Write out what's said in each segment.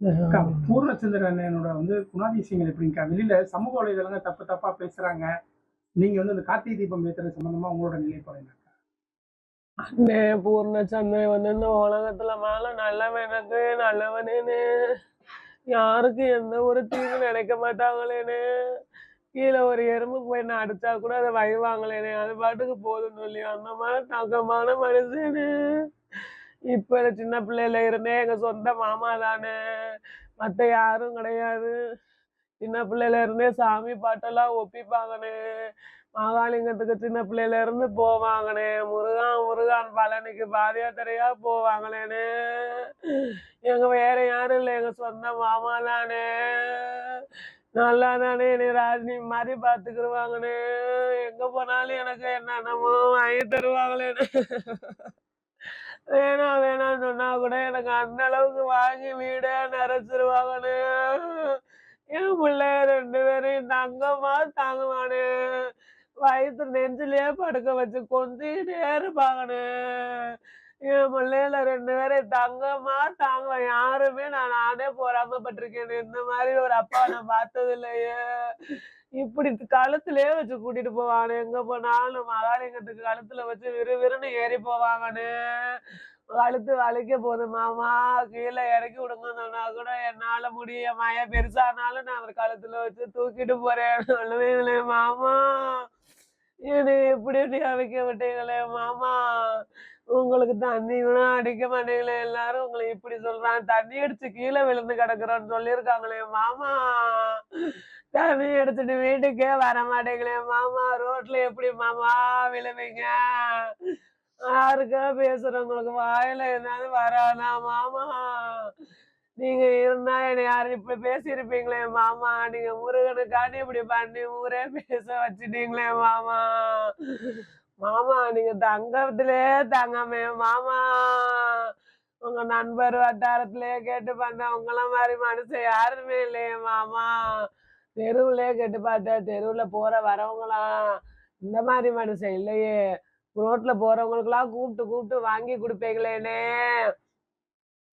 அக்கா, பூர்ணச்சந்திரன் என்னோட வந்து குணாதிசயங்கள் எப்படிங்கக்கா? வெளியில சமூக வலைதளங்க தப்பு தப்பா பேசுறாங்க. நீங்க வந்து இந்த கார்த்திகை தீபம் ஏத்துறது சம்பந்தமா உங்களோட நிலைப்பாடு அண்ணே பூர்ணச்சந்திரன் வந்து இந்த உலகத்துல மேல நல்லவனுக்கு நல்லவனேன்னு யாருக்கு எந்த ஒரு தீங்கு நினைக்க மாட்டாங்களேன்னு. கீழே ஒரு எறும்பு போய் என்ன அடிச்சா கூட அதை வைவாங்களேனே அது பாட்டுக்கு போதும் சொல்லி அந்த மாதிரி தங்கமான மனுஷனு. இப்ப சின்ன பிள்ளையில இருந்தே எங்க சொந்த மாமா தானே. மத்த யாரும் கிடையாது. சின்ன பிள்ளையில இருந்தே சாமி பாட்டெல்லாம் ஒப்பிப்பாங்கன்னு மகாலிங்கத்துக்கு சின்ன பிள்ளையில இருந்து போவாங்கண்ணே முருகான் முருகான் பழனிக்கு பாதயாத்திரையா போவாங்களேன்னு எங்க வேற யாரும் இல்லை எங்க சொந்த மாமா தானே. நல்லா தானே என்னை ராஜினி மாதிரி பாத்துக்கிடுவாங்கண்ணே எங்க போனாலும் எனக்கு என்னென்னமோ வாங்கி தருவாங்களேன்னு வேணாம் வேணாம்னு சொன்னா கூட எனக்கு அந்த அளவுக்கு வாங்கி வீடே நிறைச்சிருவாங்கண்ணே என் பிள்ளை ரெண்டு பேரையும் தங்கமா தாங்குவானு. வயிற்று நெஞ்சிலேயே படுக்க வச்சு கொஞ்சிக்கிட்டே இருப்பாங்கன்னு. பிள்ளைகள ரெண்டு பேரும் தங்கமா தாங்க யாருமே நான் நானே பொறாமப்பட்டிருக்கேன். இந்த மாதிரி ஒரு அப்பா நான் பார்த்தது இல்லையே இப்படி கழுத்துலயே வச்சு கூட்டிட்டு போவானு. எங்க போனாலும் மகாலிங்கத்துக்கு கழுத்துல வச்சு விறுவிறுன்னு ஏறி போவாங்கன்னு கழுத்து வலிக்க போகுது மாமா. கீழே இறக்கி விடுங்க சொன்னா கூட என்னால முடிய மய. பெருசானாலும் நான் அவர் கழுத்துல வச்சு தூக்கிட்டு போறேன் சொல்லுவீங்களே மாமா? என்னை எப்படி இப்படி அவைக்க விட்டீங்களே மாமா? உங்களுக்கு தண்ணி கூட அடிக்க மாட்டேங்களே எல்லாரும். உங்களை இப்படி சொல்றான் தண்ணி அடிச்சு கீழே விழுந்து கிடக்குறோன்னு சொல்லியிருக்காங்களே மாமா. தண்ணி எடுத்துட்டு வீட்டுக்கே வர மாட்டேங்களே மாமா. ரோட்ல எப்படி மாமா விழுவீங்க? யாருக்கா பேசுறவங்களுக்கு வாயில என்னது வரானா மாமா? நீங்க இருந்தா என்னை யாரும் இப்படி பேசியிருப்பீங்களே மாமா? நீங்க முருகனுக்காண்டி இப்படி பண்ணி ஊரே பேச வச்சுட்டீங்களே மாமா? மாமா நீங்க தங்கத்திலே தங்காமே மாமா. உங்க நண்பர் வட்டாரத்திலே கேட்டு பார்த்தேன் உங்கள மாதிரி மனுஷன் யாருமே இல்லையே மாமா. தெருவுலயே கேட்டு பார்த்தேன் தெருவுல போற வரவங்களாம் இந்த மாதிரி மனுஷன் இல்லையே. ரோட்ல போறவங்களுக்கெல்லாம் கூப்பிட்டு கூப்பிட்டு வாங்கி கொடுப்பீங்களேனே.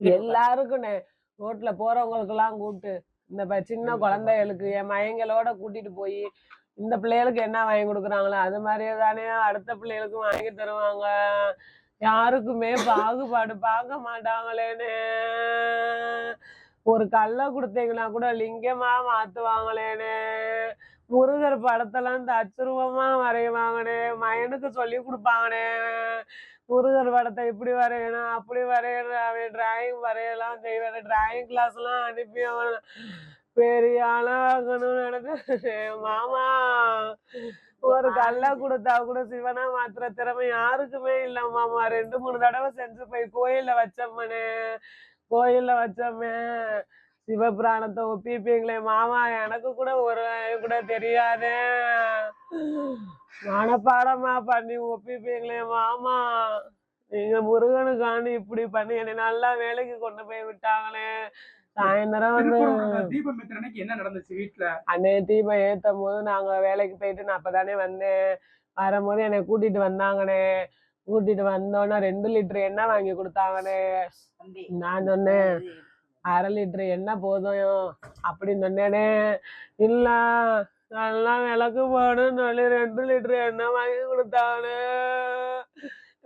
எல்லாருக்குண்ணே ரோட்ல போறவங்களுக்கெல்லாம் கூப்பிட்டு இந்த சின்ன குழந்தைகளுக்கு என் மயங்களோட கூட்டிட்டு போய் இந்த பிள்ளைகளுக்கு என்ன வாங்கி கொடுக்குறாங்களோ அது மாதிரியே தானே. அடுத்த பிள்ளைகளுக்கும் வாங்கி தருவாங்க. யாருக்குமே பாகுபாடு பார்க்க மாட்டாங்களேனே ஒரு கல்லை கொடுத்தீங்கன்னா கூட லிங்கமா மாத்துவாங்களேனே முருகர் படத்தெல்லாம் தச்சுருவமா வரைவாங்கனே மயனுக்கு சொல்லி கொடுப்பாங்கனே முருகர் படத்தை இப்படி வரையணும் அப்படி வரையணும் அவன் டிராயிங் வரையலாம் செய்வேன் டிராயிங் கிளாஸ்லாம் அனுப்பி அவன் பெரிய ஆளாகணும்னு நினைச்சேன் மாமா ஒரு கல்லை கொடுத்தா கூட சிவனா மாத்துற திறமை யாருக்குமே இல்ல மாமா. ரெண்டு மூணு தடவை செஞ்சு போய் கோயில்ல வச்சோம்மனே கோயில்ல வச்சோமே சிவபுராணத்தை ஒப்பிப்பீங்களே மாமா. எனக்கு கூட ஒரு கூட தெரியாதே. மனப்பாடமா பண்ணி ஒப்பிப்பீங்களே மாமா. நீங்க முருகனுக்காண்டி இப்படி பண்ணி என்னை நல்லா வேலைக்கு கொண்டு போய் விட்டாங்களே. சாயந்தரம் வந்து தீபம் அன்னைக்கு என்ன நடந்துச்சு வீட்டுல அன்னைய தீபம் ஏத்தும் போது நாங்க வேலைக்கு போயிட்டு நான் அப்பதானே வந்தேன். வரும்போது என்னை கூட்டிட்டு வந்தாங்கண்ணே. கூட்டிட்டு வந்தோன்னே ரெண்டு லிட்டர் எண்ணெய் வாங்கி கொடுத்தாங்கண்ணே. நான் சொன்னேன் அரை லிட்டர் எண்ணெய் போதும் அப்படின்னு சொன்னேனே. இல்ல நல்லா விளக்கு போடுன்னு சொல்லி ரெண்டு லிட்டர் எண்ணெய் வாங்கி கொடுத்தாங்கண்ணே.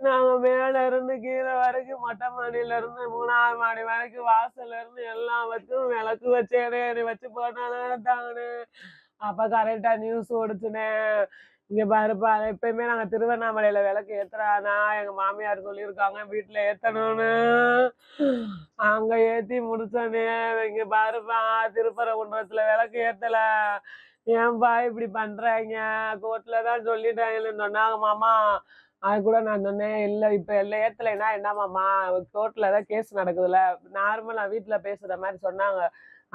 நாங்க மேல இருந்து கீழே வரைக்கும் மொட்டை மாடியில இருந்து மூணாவது மாடி வரைக்கும் வாசல்ல இருந்து எல்லாம் வச்சும் விளக்கு வச்சேனே என்னை வச்சு போட்டாங்கன்னு அப்ப கரெக்டா நியூஸ் ஓடுச்சுனே. இங்க பாருப்பா எப்பயுமே நாங்க திருவண்ணாமலையில விளக்கு ஏத்துறானா? எங்க மாமியார் சொல்லியிருக்காங்க வீட்டுல ஏத்தணும்னு. அங்க ஏத்தி முடிச்சோன்னே இங்க பாருப்பா திருப்பரங்குன்றத்துல விளக்கு ஏத்தல. ஏன்பா இப்படி பண்றாங்க கோர்ட்ல தான் சொல்லிட்டாங்கன்னு சொன்னாங்க மாமா. அது கூட நான் சொன்னேன் இல்லை இப்போ எல்லாம் ஏத்தலைன்னா என்னமாம்மா கோர்ட்டில் தான் கேஸ் நடக்குதுல்ல. நார்மலா வீட்டில் பேசுற மாதிரி சொன்னாங்க.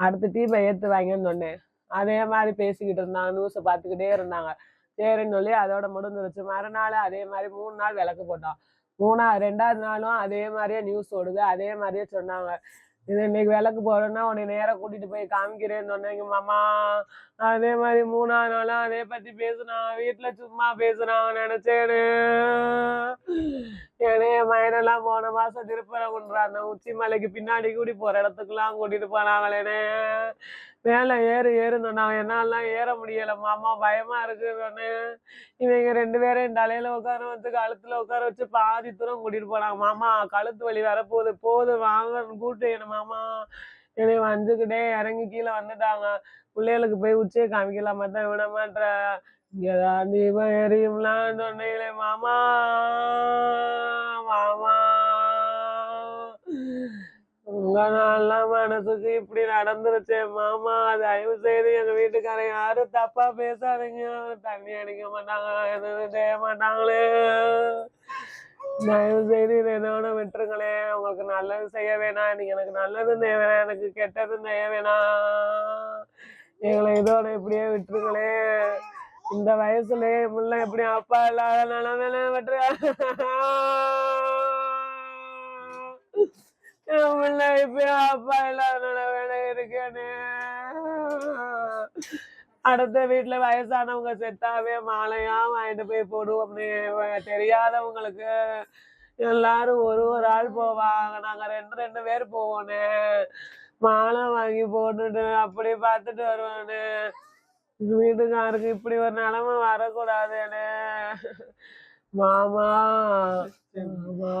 அடுத்த டீமை ஏத்துவாங்கன்னு சொன்னேன். அதே மாதிரி பேசிக்கிட்டு இருந்தாங்க. நியூஸை பார்த்துக்கிட்டே இருந்தாங்க. சரின்னு சொல்லி அதோட முடிஞ்சிருச்சு. மறுநாள் அதே மாதிரி மூணு நாள் விளக்கு போட்டோம் மூணா ரெண்டாவது நாளும் அதே மாதிரியே நியூஸ் ஓடுது. அதே மாதிரியே சொன்னாங்க. இன்னைக்கு விளக்கு போறேன்னா உன்னை நேரம் கூட்டிட்டு போய் காமிக்கிறேன்னு சொன்னீங்க மாமா அதே மாதிரி மூணாவது நாளும் அதே பத்தி பேசுனான் வீட்டுல சும்மா பேசுனான் நினைச்சேன்னு எல்லாம் போன மாசம் திருப்பரங்குன்றான். உச்சி மலைக்கு பின்னாடி கூடி போற இடத்துக்குலாம் கூட்டிட்டு போனாங்களேனே மேலே ஏறு ஏறுன்னு சொன்னாங்க என்னாலாம் ஏற முடியல மாமா பயமா இருக்கு சொன்னேன். இவங்க ரெண்டு பேரும் தலையில உட்கார வச்சு கழுத்துல உட்கார வச்சு பாதி தூரம் கூட்டிட்டு போனாங்க. மாமா கழுத்து வலி வரப்போகுது. போகுது வாங்க கூட்டு என்ன மாமா என்னை வந்துக்கிட்டே இறங்கி கீழே வந்துட்டாங்க. பிள்ளைகளுக்கு போய் உச்சியை காமிக்கலாமா தான் விட மாட்டேற இங்கதான் தீபம் எரியும்லாம் சொன்னீங்களே மாமா மாமா. உங்க நாள்லாம் மனசுக்கு இப்படி நடந்துருச்சு மாமா. தயவு செய்து எங்க வீட்டுக்காரன் யாரும் தப்பா பேசாதீங்க. தண்ணி அடிக்க மாட்டாங்க எதுவும் செய்ய மாட்டாங்களே. தயவு செய்து இதை இதோட விட்டுருங்களே. உங்களுக்கு நல்லது செய்ய வேணாம். நீங்க எனக்கு நல்லது செய்ய வேணாம். எனக்கு கெட்டது செய்ய வேணாம். எங்களை இதோட இப்படியே விட்டுருங்களே. இந்த வயசுல முள்ள எப்படி அப்பா இல்லாத நிலைமையில விட்டுரு. என் பிள்ளை இப்பயும் அப்பா இல்லாத நிலைமையில இருக்கேனே. அடுத்த வீட்டுல வயசானவங்க செத்தாவே மாலையா வாங்கிட்டு போய் போடுவோம்னு வ- தெரியாதவங்களுக்கு எல்லாரும் ஒரு ஒரு ஆள் போவாங்க நாங்க ரெண்டு ரெண்டு பேர் போவோனே மாலை வாங்கி போட்டுட்டு அப்படி பார்த்துட்டு வருவானே வீட்டுக்காருக்கு இப்படி ஒரு நிலைமை வரக்கூடாதுன்னு. மாமா மாமா.